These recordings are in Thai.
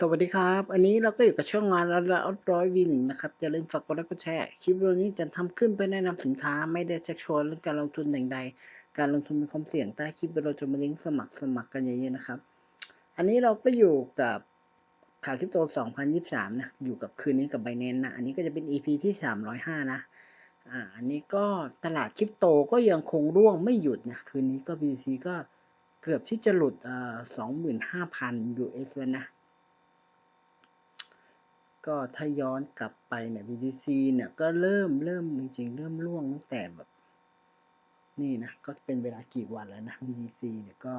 สวัสดีครับ อันนี้เราก็อยู่กับช่องงานแล้วร้อยวินนะครับอย่าลืมฝากกดไลค์กดแชร์ คลิปวิดีโอนี้จะทำขึ้นเพื่อแนะนำสินค้า ไม่ได้ชักชวนเรื่องการลงทุนใดการลงทุนมีความเสี่ยงใต้คลิปเราจะมาลิงก์สมัครสมัครกันเยอะๆนะครับ อันนี้เราก็อยู่กับข่าวคริปโต 2023 นะ อยู่กับคืนนี้กับไบแนนนะ อันนี้ก็จะเป็น EP ที่ 305 นะ อ่า อันนี้ก็ตลาดคริปโตก็ยังคงร่วงไม่หยุดนะ คืนนี้ก็ BTC ก็เกือบที่จะหลุดเอ่อ25,000 US แล้วนะ ก็ถ้าย้อนกลับไปเนี่ย BTC เนี่ยก็เริ่มเริ่มจริงๆ เริ่มร่วงตั้งแต่แบบ นี่นะ ก็เป็นเวลากี่วันแล้วนะ BTC เนี่ยก็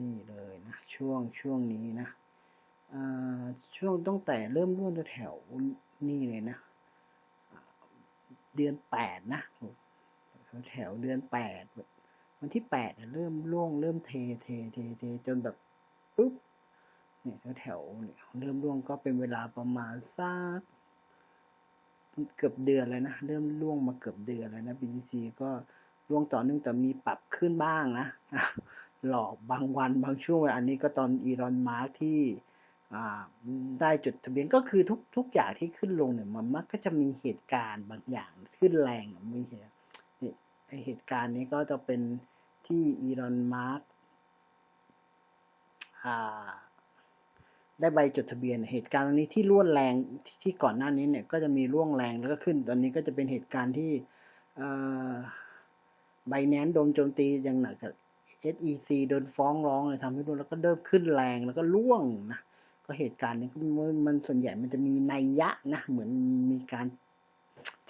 นี่เลยนะ ช่วงช่วงนี้นะช่วงตั้งแต่เริ่มร่วงแถวนี่เลยนะ เดือนแปดนะแถวเดือนแปดวันที่แปดเริ่มร่วงเริ่มเทเทเทเทจนแบบปุ๊บ เนี่ยแถวเนี่ยเริ่มร่วงก็เป็นเวลาประมาณสักเกือบเดือนเลยนะ เริ่มร่วงมาเกือบเดือนแล้วนะ BTC ก็ร่วงต่อเนื่องแต่มีปรับขึ้นบ้างนะ หลอกบางวันบางช่วงอันนี้ก็ตอนอีรอนมาร์ที่ได้จุดทะเบียนก็คือทุกทุกอย่างที่ขึ้นลงเนี่ยมันมักก็จะมีเหตุการณ์บางอย่างขึ้นแรงมีเหตุเหตุการณ์นี้ก็จะเป็นที่อีรอนมาร์อ่า ได้ใบจดทะเบียนเหตุการณ์ตรงนี้ที่ร่วนแรงที่ก่อนหน้านี้เนี่ยก็จะมีร่วงแรงแล้วก็ขึ้น ตอนนี้ก็จะเป็นเหตุการณ์ที่ใบแนนโดนโจมตีอย่างหนักจาก SEC โดนฟ้องร้องเลยทำให้ดูแล้วก็เริ่มขึ้นแรงแล้วก็ร่วงนะก็เหตุการณ์นี้มันส่วนใหญ่มันจะมีนัยยะนะเหมือนมีการ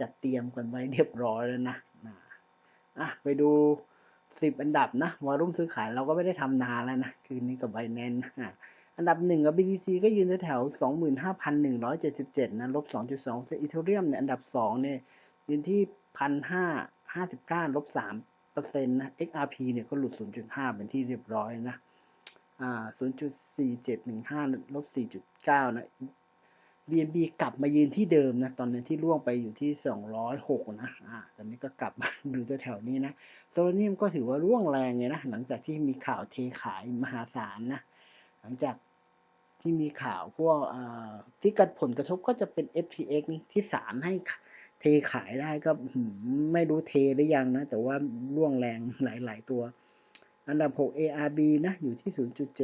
จัดเตรียมกันไว้เรียบร้อยแล้วนะอะไปดูสิบอันดับนะวอลุ่มซื้อขายเราก็ไม่ได้ทำนานแล้วนะ คืนนี้กับไบแนน อันดับหนึ่งกับ BTC ก็ยืนแถวสองหมื่นห้าพันหนึ่งร้อยเจ็ดสิบเจ็ดนะลบสองจุดสองอีเทเรียมเนี่ยอันดับสองเนี่ยยืนที่พันห้าห้าสิบเก้าลบสามเปอร์เซ็นต์นะ XRP เนี่ยก็หลุดศูนย์จุดห้าเป็นที่เรียบร้อยนะอ่าศูนย์จุดสี่เจ็ดหนึ่งห้าลบสี่จุดเก้านะ BNB กลับมายืนที่เดิมนะ ตอนนั้ที่ล่วงไปอยู่ที่ 206 นะอ่าตอนนี้ก็กลับมาดูแถวนี้นะโซลเนียมก็ถือว่าร่วงแรงเลยนะ หลังจากที่มีข่าวเทขายมหาศาลนะ หลังจาก ที่มีข่าวพวกที่กัดผลกระทบก็จะเป็น FTX นี่ที่ศาลให้เทขายได้ก็ไม่รู้เทหรือยังนะ แต่ว่าร่วงแรงหลาย ๆ ตัว อันดับ 6 ARB นะ อยู่ที่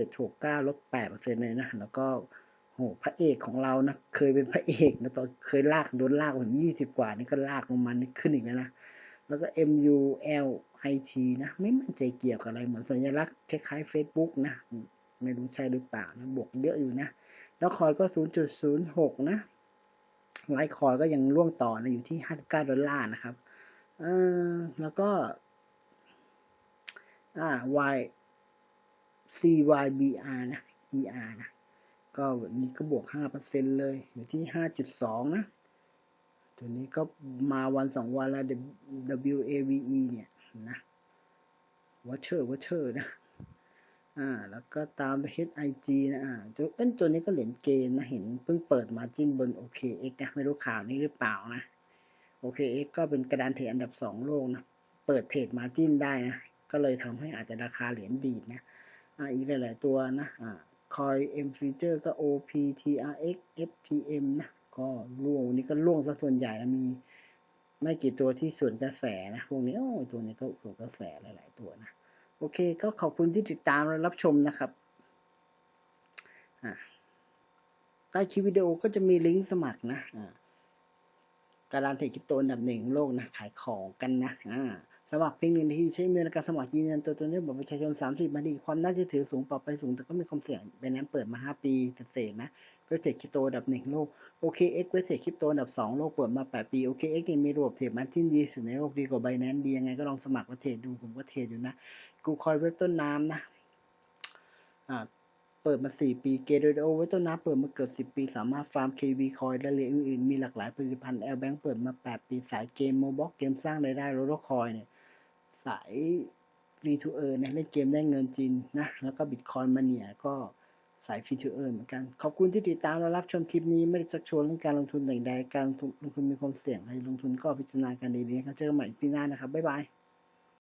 0.769ลบ8%เลยนะ แล้วก็โหพระเอกของเรานะ เคยเป็นพระเอกนะตอนเคยลากโดนลากถึงยี่สิบกว่า นี่ก็ลากลงมานี่ขึ้นอีกแล้วนะ แล้วก็ MULIT นะ ไม่มั่นใจเกี่ยวกับอะไร เหมือนสัญลักษณ์คล้ายๆ Facebook นะ ไม่รู้ใช่หรือเปล่านะบวกเยอะอยู่นะ แล้วคอยก็ 0.06 นะไลท์คอยก็ยังร่วงต่อนะอยู่ที่ 59 ดอลลาร์นะครับเออแล้วก็อ่า Y CYBR นะ ER นะ ก็วันนี้ก็บวกห้าเลย อยู่ที่ห้าจุดสองนะ ตัวนี้ก็มาวันสองวันแล้ว WAVE เนี่ย นะวัชเชอร์วัชเชอร์นะ อ่า แล้วก็ตาม HIG นะอ่าตัวเอ้นตัวนี้ก็เหรียญเกมนะ เห็นเพิ่งเปิดมาจิ้นบน OKX นะ ไม่รู้ข่าวนี้หรือเปล่านะ OKX ก็เป็นกระดานเทรดอันดับสองโลกนะ เปิดเทรดมาจิ้นได้นะ ก็เลยทำให้อาจจะราคาเหรียญดีดนะ อ่า อีกหลาย ๆ ตัวนะ อ่าคอย M feature ก็ OP TRX FTM นะ ก็ร่วงวันนี้ก็ร่วงซะส่วนใหญ่แล้วมีไม่กี่ตัวที่ส่วนกระแสนะ พวกนี้โอ้ตัวนี้ก็ส่วนกระแสหลาย ๆ ตัวนะ โอเค ก็ขอบคุณที่ติดตามและรับชมนะครับใต้คลิปวิดีโอก็จะมีลิงก์สมัครนะการันเทคริปโตอันดับหนึ่งโลกนะ ขายของกันนะอ่า สมัครเพียงหนึ่งนาทีใช้เงินในการสมัครยืนยันตัวตนด้วยบัตรประชาชนสามสิบนาทีความน่าจะถือสูงปลอดภัยสูง แต่ก็มีความเสี่ยงเป็นนั้นเปิดมาห้าปีเศษนะเวทเทคคริปโตอันดับหนึ่งโลกโอเคเอ็กเวทเทคคริปโตอันดับสองโลกเปิดมาแปดปีโอเคเอ็กนี่มีระบบเทรดมาจิ้นดีสุดในโลกดีกว่าไบแนนดียังไงก็ลองสมัครมาเทรดดูผมก็เทรดอยู่นะกูคอยเว็บต้นน้ำนะอ่าเปิดมา 4 ปี เกเรโอเวต้นน้ำเปิดมาเกือบ10 ปี สามารถฟาร์ม KV คอยและเหรียญอื่นๆ มีหลากหลายผลิตภัณฑ์แอลแบงเปิดมา 8 ปี สายเกมโมบ็อกเกมสร้างรายได้โรลคอยเนี่ย สาย free to earn นะเล่นเกมได้เงินจริงนะ แล้วก็ Bitcoin Mania ก็สาย free to earn เหมือนกัน ขอบคุณที่ติดตามและรับชมคลิปนี้ ไม่ได้ชักชวนเรื่องการลงทุนใดๆการลงทุนมีความเสี่ยงให้ลงทุนก็พิจารณากันดีๆครับเจอกันใหม่ปีหน้านะครับ บ๊ายบาย